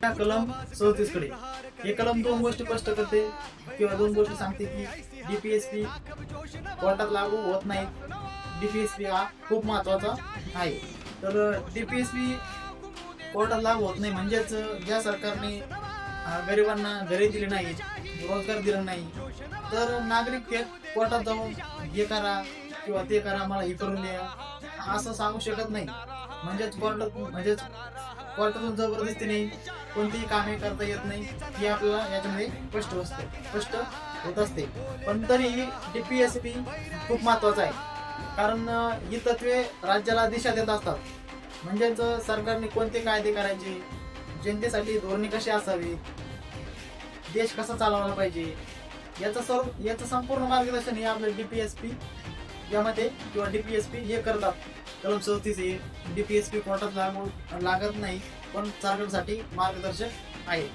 त्या कलम चौतीसकडे. हे कलम दोन गोष्टी स्पष्ट करते किंवा दोन गोष्टी सांगते की डीपीएसपी कोर्टात लागू होत नाही. डीपीएसपी हा खूप महत्त्वाचा आहे. तर डीपीएसपी कोर्टात लागू होत नाही म्हणजेच ज्या सरकारने गरिबांना घरे दिले नाही रोजगार दिला नाही तर नागरिक ते कोर्टात जाऊन हे करा किंवा ते करा मला हे करून द्या असं सांगू शकत नाही. म्हणजेच कोर्टात म्हणजेच कोर्टातून नाही कोणतीही कामे करता येत नाही हे आपल्याला याच्यामध्ये स्पष्ट असते स्पष्ट होत असते. पण तरी डीपीएसपी खूप महत्वाचं आहे. कारण ही तत्वे राज्याला दिशा देत असतात. म्हणजेच सरकारने कोणते कायदे करायचे? जनतेसाठी धोरणे कशी असावी? देश कसा चालवला पाहिजे? याचं सर्व याचं संपूर्ण मार्गदर्शन हे आपलं डीपीएसपी यामध्ये किंवा डी पी एस पी हे करतात. कलम चौतीस हे पी कोर्टात लागू लागत नाही पण सरकारसाठी मार्गदर्शक आहे.